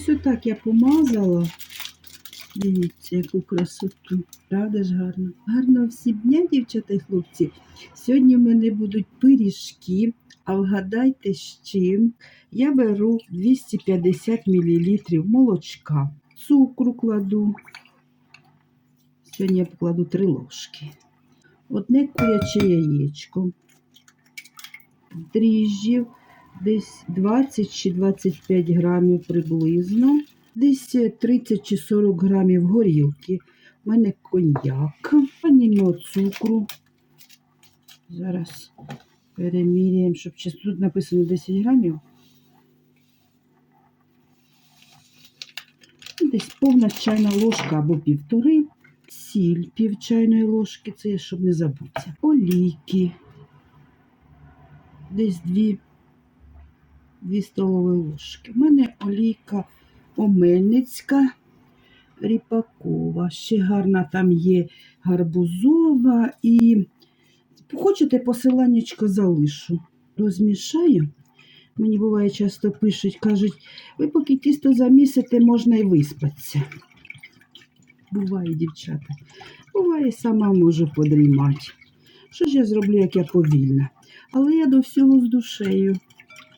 ось отак я помазала. Дивіться, яку красоту. Правда ж гарно? Гарного всім дня, дівчата і хлопці. Сьогодні в мене будуть пиріжки, а вгадайте з чим. Я беру 250 мл молочка, цукру кладу. Сьогодні я покладу 3 ложки. Одне куряче яєчко, дріжджів, десь 20 чи 25 грамів приблизно, десь 30 чи 40 грамів горілки. У мене коньяк, ванільного цукру. Зараз переміряємо, щоб тут написано 10 грамів. Десь повна чайна ложка або півтори. Сіль пів чайної ложки, це щоб не забутися. Олійки. Десь дві, дві столові ложки. У мене олійка омельницька, ріпакова. Ще гарна там є гарбузова і хочете посиланнячко залишу. Розмішаю. Мені буває часто пишуть, кажуть, ви поки тісто замісите, можна і виспатися. Буває, дівчата. Буває, сама можу подрімати. Що ж я зроблю, як я повільна? Але я до всього з душею.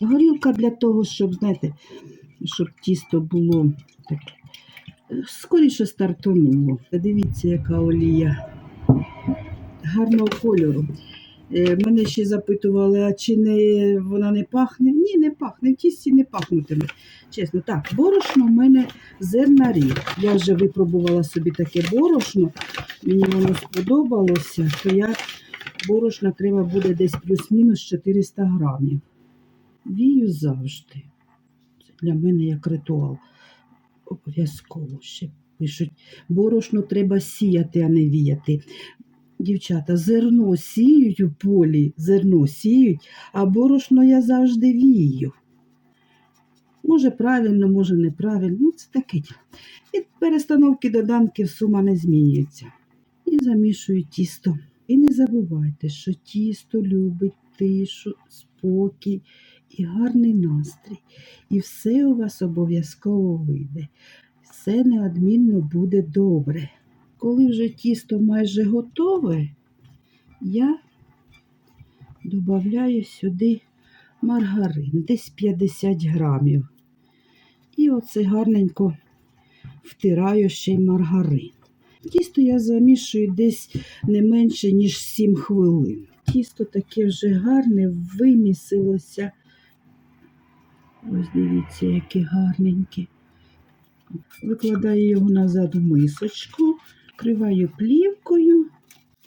Горілка для того, щоб, знаєте, щоб тісто було так, е, скоріше стартонуло. Дивіться, яка олія гарного кольору. Е, Мене ще запитували, а чи не, вона не пахне? Ні, не пахне, в тісті не пахнутиме. Чесно, так, борошно в мене зернарі. Я вже випробувала собі таке борошно, мені воно сподобалося, то я борошна треба буде десь плюс-мінус 400 грамів. Вію завжди. Це для мене як ритуал. Обов'язково ще пишуть. Борошно треба сіяти, а не віяти. Дівчата, зерно сіють у полі, зерно сіють, а борошно я завжди вію. Може правильно, може неправильно. Ну, це таке. Від перестановки доданків сума не змінюється. І замішую тісто. І не забувайте, що тісто любить тишу, спокій і гарний настрій. І все у вас обов'язково вийде. Все неодмінно буде добре. Коли вже тісто майже готове, я додаю сюди маргарин, десь 50 грамів. І оце гарненько втираю ще й маргарин. Тісто я замішую десь не менше, ніж 7 хвилин. Тісто таке вже гарне, вимісилося. Ось дивіться, яке гарненьке. Викладаю його назад в мисочку, вкриваю плівкою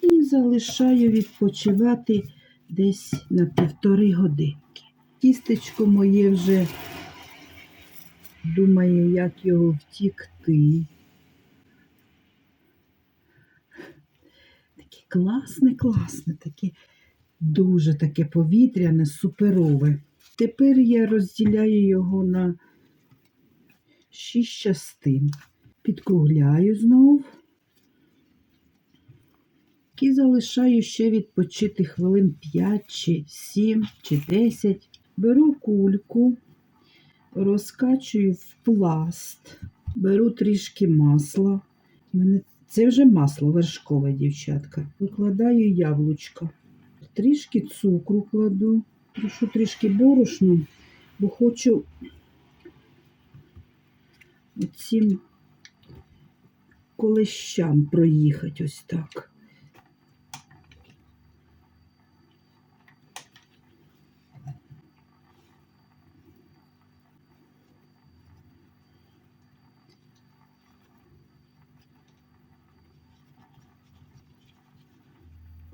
і залишаю відпочивати десь на півтори годинки. Тістечко моє вже думає, як його втікти. Таке класне, класне, таке дуже таке повітряне, суперове. Тепер я розділяю його на шість частин. Підкругляю знов. І залишаю ще відпочити хвилин 5 чи 7 чи 10. Беру кульку, розкачую в пласт, беру трішки масла. Це вже масло вершкове, дівчатка. Викладаю яблучко. Трішки цукру кладу, прошу трішки борошну, бо хочу цим колещам проїхати ось так.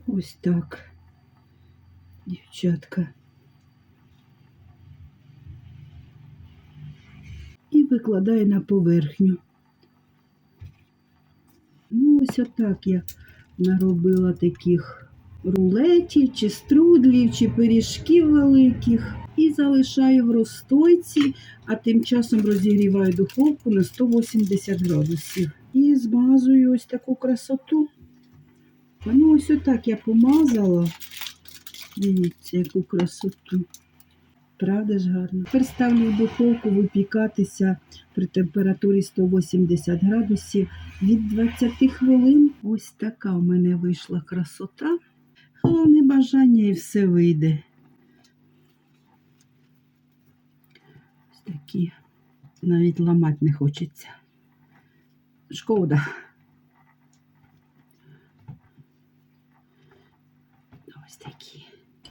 Ось так, дівчатка. І викладаю на поверхню. Ну, ось отак я наробила таких рулетів, чи струдлів, чи пиріжків великих. І залишаю в розстойці, а тим часом розігріваю духовку на 180 градусів. І змазую ось таку красоту. Ну, ось отак я помазала. Дивіться, яку красоту. Правда ж гарно. Тепер ставлю в духовку випікатися при температурі 180 градусів від 20 хвилин. Ось така у мене вийшла красота. Головне бажання і все вийде. Ось такі. Навіть ламати не хочеться. Шкода. Ось такі.